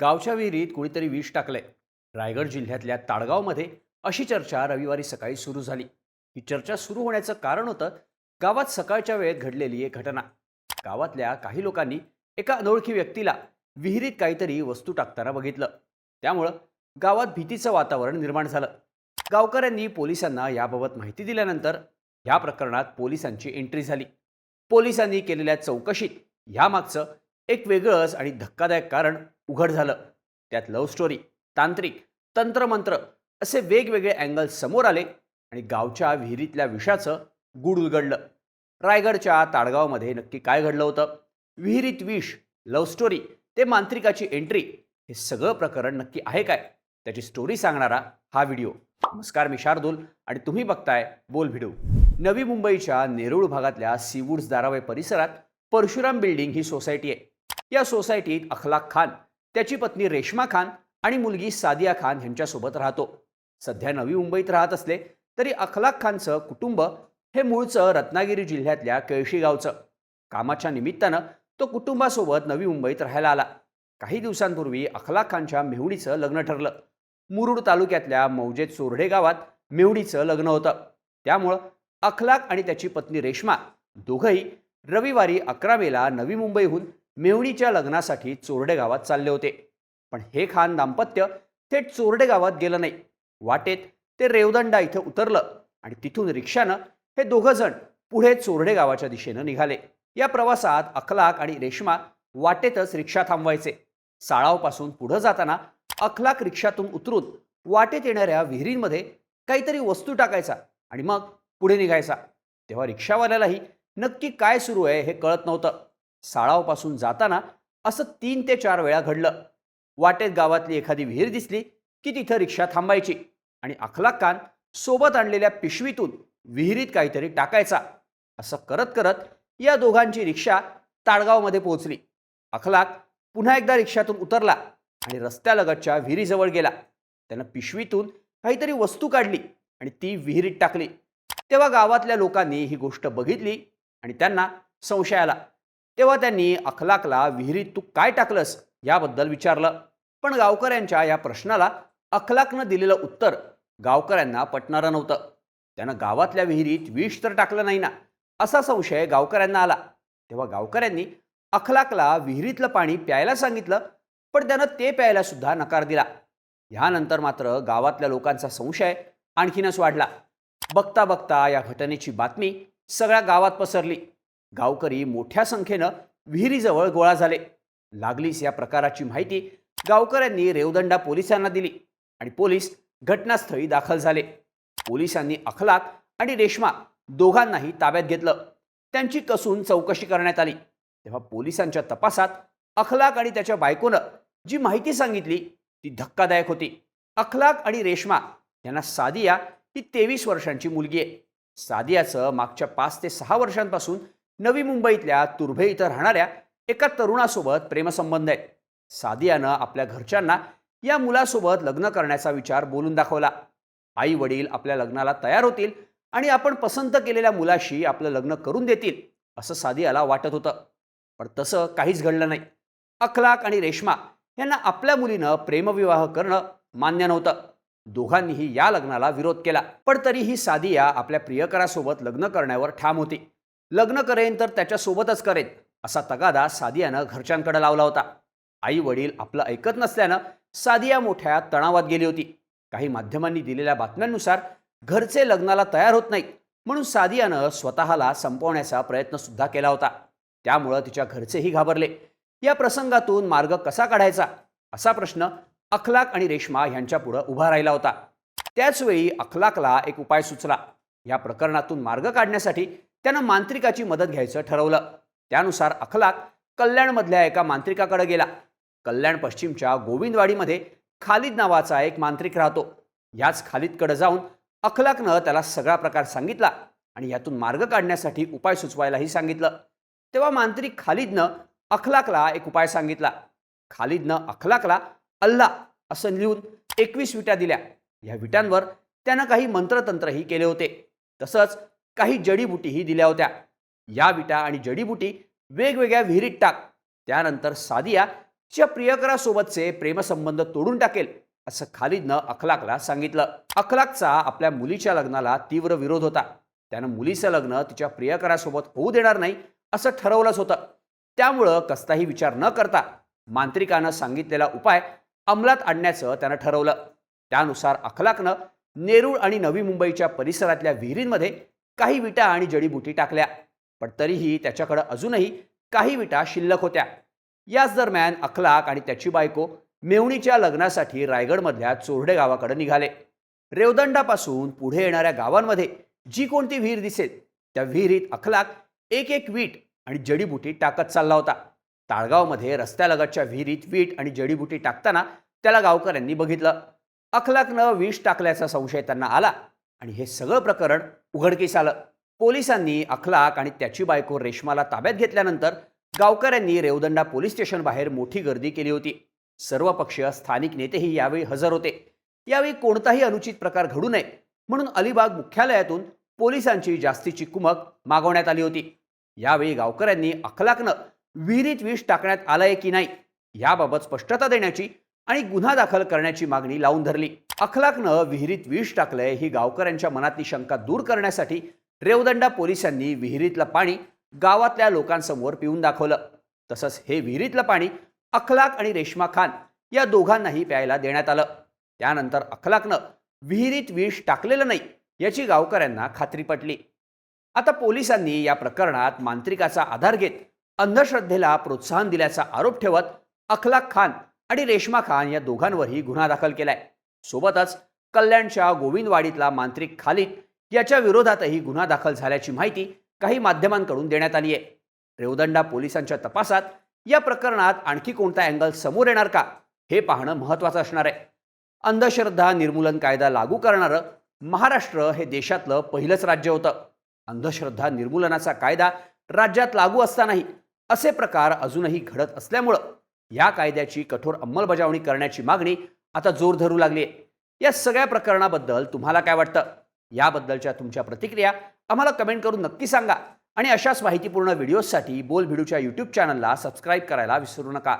गावच्या विहिरीत कुणीतरी विष टाकलंय. रायगड जिल्ह्यातल्या ताडगावमध्ये अशी चर्चा रविवारी सकाळी सुरू झाली. ही चर्चा सुरू होण्याचं कारण होतं गावात सकाळच्या वेळेत घडलेली एक घटना. गावातल्या काही लोकांनी एका अनोळखी व्यक्तीला विहिरीत काहीतरी वस्तू टाकताना बघितलं. त्यामुळं गावात भीतीचं वातावरण निर्माण झालं. गावकऱ्यांनी पोलिसांना याबाबत माहिती दिल्यानंतर या प्रकरणात पोलिसांची एंट्री झाली. पोलिसांनी केलेल्या चौकशीत यामागचं एक वेगळंच आणि धक्कादायक कारण उघड झालं. त्यात लव्ह स्टोरी तांत्रिक तंत्रमंत्र असे वेगवेगळे अँगल समोर आले आणि गावच्या विहिरीतल्या विषाचं गुड उलगडलं. रायगडच्या ताडगावमध्ये नक्की काय घडलं होतं? विहिरीत विष लव्ह स्टोरी ते मांत्रिकाची एंट्री हे सगळं प्रकरण नक्की आहे काय? त्याची स्टोरी सांगणारा हा व्हिडिओ नमस्कार मी शार्दूल आणि तुम्ही बघताय बोल व्हिडिओ नवी मुंबईच्या नेरूळ भागातल्या सीवूड्स दारावे परिसरात परशुराम बिल्डिंग ही सोसायटी आहे. या सोसायटीत अखलाक खान त्याची पत्नी रेश्मा खान आणि मुलगी सादिया खान यांच्यासोबत राहतो. सध्या नवी मुंबईत राहत असले तरी अखलाक खानचं कुटुंब हे मूळचं रत्नागिरी जिल्ह्यातल्या केळशी गावचं कामाच्या निमित्तानं तो कुटुंबासोबत नवी मुंबईत राहायला आला. काही दिवसांपूर्वी अखलाक खानच्या मेहुणीचं लग्न ठरलं. मुरुड तालुक्यातल्या मौजेत चोरडे गावात मेहुणीचं लग्न होतं. त्यामुळं अखलाक आणि त्याची पत्नी रेश्मा दोघंही रविवारी अकरा मेला नवी मुंबईहून मेवणीच्या लग्नासाठी चोरडे गावात चालले होते. पण हे खान दाम्पत्य थेट चोरडे गावात गेलं नाही. वाटेत ते रेवदंडा इथं उतरलं आणि तिथून रिक्षानं हे दोघं जण पुढे चोरडे गावाच्या दिशेनं निघाले. या प्रवासात अखलाक आणि रेश्मा वाटेतच रिक्षा थांबवायचे. साळावपासून पुढं जाताना अखलाक रिक्षातून उतरून वाटेत येणाऱ्या विहिरींमध्ये काहीतरी वस्तू टाकायचा आणि मग पुढे निघायचा. तेव्हा रिक्षावाल्यालाही नक्की काय सुरू आहे हे कळत नव्हतं. साळावपासून जाताना असं तीन ते चार वेळा घडलं. वाटेत गावातली एखादी विहीर दिसली की तिथं रिक्षा थांबायची आणि अखलाक खान सोबत आणलेल्या पिशवीतून विहिरीत काहीतरी टाकायचा. असं करत करत या दोघांची रिक्षा ताडगावमध्ये पोहोचली. अखलाक पुन्हा एकदा रिक्षातून उतरला आणि रस्त्यालगतच्या विहिरीजवळ गेला. त्यानं पिशवीतून काहीतरी वस्तू काढली आणि ती विहिरीत टाकली. तेव्हा गावातल्या लोकांनी ही गोष्ट बघितली आणि त्यांना संशय आला. तेव्हा त्यांनी अखलाकला विहिरीत तू काय टाकलंस याबद्दल विचारलं. पण गावकऱ्यांच्या या प्रश्नाला अखलाकनं दिलेलं उत्तर गावकऱ्यांना पटणारं नव्हतं. त्यानं गावातल्या विहिरीत विष तर टाकलं नाही ना असा संशय गावकऱ्यांना आला. तेव्हा गावकऱ्यांनी अखलाकला विहिरीतलं पाणी प्यायला सांगितलं पण त्यानं ते प्यायला सुद्धा नकार दिला. ह्यानंतर मात्र गावातल्या लोकांचा संशय आणखीनच वाढला. बघता बघता या घटनेची बातमी सगळ्या गावात पसरली. गावकरी मोठ्या संख्येनं विहिरीजवळ गोळा झाले. लागलीच या प्रकाराची माहिती गावकऱ्यांनी रेवदंडा पोलिसांना दिली आणि पोलीस घटनास्थळी दाखल झाले. पोलिसांनी अखलाक आणि रेश्मा दोघांनाही ताब्यात घेतलं. त्यांची कसून चौकशी करण्यात आली. तेव्हा पोलिसांच्या तपासात अखलाक आणि त्याच्या बायकोनं जी माहिती सांगितली ती धक्कादायक होती. अखलाक आणि रेश्मा यांना सादिया ही तेवीस वर्षांची मुलगी आहे. सादियाचं मागच्या पाच ते सहा वर्षांपासून नवी मुंबईतल्या तुर्भे इथं राहणाऱ्या एका तरुणासोबत प्रेमसंबंध आहे सादियानं आपल्या घरच्यांना या मुलासोबत लग्न करण्याचा विचार बोलून दाखवला. आई वडील आपल्या लग्नाला तयार होतील आणि आपण पसंत केलेल्या मुलाशी आपलं लग्न करून देतील असं सादियाला वाटत होतं. पण तसं काहीच घडलं नाही. अखलाक आणि रेश्मा यांना आपल्या मुलीनं प्रेमविवाह करणं मान्य नव्हतं. दोघांनीही या लग्नाला विरोध केला. पण तरीही सादिया आपल्या प्रियकरासोबत लग्न करण्यावर ठाम होती. लग्न करेन तर त्याच्यासोबतच करेन असा तगादा सादियानं घरच्यांकडे लावला होता. आई वडील आपलं ऐकत नसल्यानं सादिया मोठ्या तणावात गेली होती. काही माध्यमांनी दिलेल्या बातम्यांनुसार घरचे लग्नाला तयार होत नाहीत म्हणून सादियानं स्वतःला संपवण्याचा प्रयत्न सुद्धा केला होता. त्यामुळं तिच्या घरचेही घाबरले. या प्रसंगातून मार्ग कसा काढायचा? असा प्रश्न अखलाक आणि रेश्मा यांच्यापुढं उभा राहिला होता. त्याचवेळी अखलाकला एक उपाय सुचला. या प्रकरणातून मार्ग काढण्यासाठी त्यानं मांत्रिकाची मदत घ्यायचं ठरवलं. त्यानुसार अखलाक कल्याणमधल्या एका मांत्रिकाकडे गेला. कल्याण पश्चिमच्या गोविंदवाडीमध्ये खालिद नावाचा एक मांत्रिक राहतो. याच खालिदकडे जाऊन अखलाकनं त्याला सगळा प्रकार सांगितला आणि यातून मार्ग काढण्यासाठी उपाय सुचवायलाही सांगितलं. तेव्हा मांत्रिक खालिदनं अखलाकला एक उपाय सांगितला. खालिदनं अखलाकला अल्ला असं लिहून एकवीस विट्या दिल्या. या विटांवर त्यानं काही मंत्रतंत्रही केले होते. तसंच काही जडीबुटीही दिल्या होत्या. या विटा आणि जडीबुटी वेगवेगळ्या विहिरीत टाक. त्यानंतर सादिया तिच्या प्रियकरासोबतचे प्रेमसंबंध तोडून टाकेल असं खालिदनं अखलाकला सांगितलं. अखलाकचा आपल्या मुलीच्या लग्नाला तीव्र विरोध होता. त्यानं मुलीचं लग्न तिच्या प्रियकरासोबत होऊ देणार नाही असं ठरवलंच होतं. त्यामुळं कसलाही विचार न करता मांत्रिकानं सांगितलेला उपाय अंमलात आणण्याचं त्यानं ठरवलं. त्यानुसार अखलाकनं नेरूळ आणि नवी मुंबईच्या परिसरातल्या विहिरींमध्ये काही विटा आणि जडीबुटी टाकल्या. पण तरीही त्याच्याकडं अजूनही काही विटा शिल्लक होत्या. याच दरम्यान अखलाक आणि त्याची बायको मेवणीच्या लग्नासाठी रायगडमधल्या चोरडे गावाकडे निघाले. रेवदंडापासून पुढे येणाऱ्या गावांमध्ये जी कोणती विहीर दिसेल त्या विहिरीत अखलाक एक एक वीट आणि जडीबुटी टाकत चालला होता. ताळगावमध्ये रस्त्यालगतच्या विहिरीत वीट आणि जडीबुटी टाकताना त्याला गावकऱ्यांनी बघितलं. अखलाकनं विष टाकल्याचा संशय त्यांना आला. आणि हे सगळं प्रकरण उघडकीस आलं. पोलिसांनी अखलाक आणि त्याची बायको रेशमाला ताब्यात घेतल्यानंतर गावकऱ्यांनी रेवदंडा पोलीस स्टेशन बाहेर मोठी गर्दी केली होती. सर्वपक्षीय स्थानिक नेतेही यावेळी हजर होते. यावेळी कोणताही अनुचित प्रकार घडू नये म्हणून अलिबाग मुख्यालयातून पोलिसांची जास्तीची कुमक मागवण्यात आली होती. यावेळी गावकऱ्यांनी अखलाकनं विहिरीत विष टाकण्यात आलंय की नाही याबाबत स्पष्टता देण्याची आणि गुन्हा दाखल करण्याची मागणी लावून धरली. अखलाकनं विहिरीत विष टाकलंय ही गावकऱ्यांच्या मनातली शंका दूर करण्यासाठी रेवदंडा पोलिसांनी विहिरीतलं पाणी गावातल्या लोकांसमोर पिऊन दाखवलं. तसंच हे विहिरीतलं पाणी अखलाक आणि रेश्मा खान या दोघांनाही प्यायला देण्यात आलं. त्यानंतर अखलाकनं विहिरीत विष टाकलेलं नाही याची गावकऱ्यांना खात्री पटली. आता पोलिसांनी या प्रकरणात मांत्रिकाचा आधार घेत अंधश्रद्धेला प्रोत्साहन दिल्याचा आरोप ठेवत अखलाक खान आणि रेश्मा खान या दोघांवरही गुन्हा दाखल केलाय. सोबतच कल्याणच्या गोविंदवाडीतला मांत्रिक खालिद याच्या विरोधातही गुन्हा दाखल झाल्याची माहिती काही माध्यमांकडून देण्यात आली आहे. रेवदंडा पोलिसांच्या तपासात या प्रकरणात आणखी कोणता अँगल समोर येणार का हे पाहणं महत्त्वाचं असणार आहे. अंधश्रद्धा निर्मूलन कायदा लागू करणारं महाराष्ट्र हे देशातलं पहिलंच राज्य होतं. अंधश्रद्धा निर्मूलनाचा कायदा राज्यात लागू असतानाही असे प्रकार अजूनही घडत असल्यामुळं या कायद्याची कठोर अंमलबजावणी करण्याची मागणी आता जोर धरू लागली आहे. या सगळ्या प्रकरणाबद्दल तुम्हाला काय वाटतं? याबद्दलच्या तुमच्या प्रतिक्रिया आम्हाला कमेंट करून नक्की सांगा आणि अशाच माहितीपूर्ण व्हिडिओजसाठी बोल भिडूच्या यूट्यूब चॅनलला सबस्क्राईब करायला विसरू नका.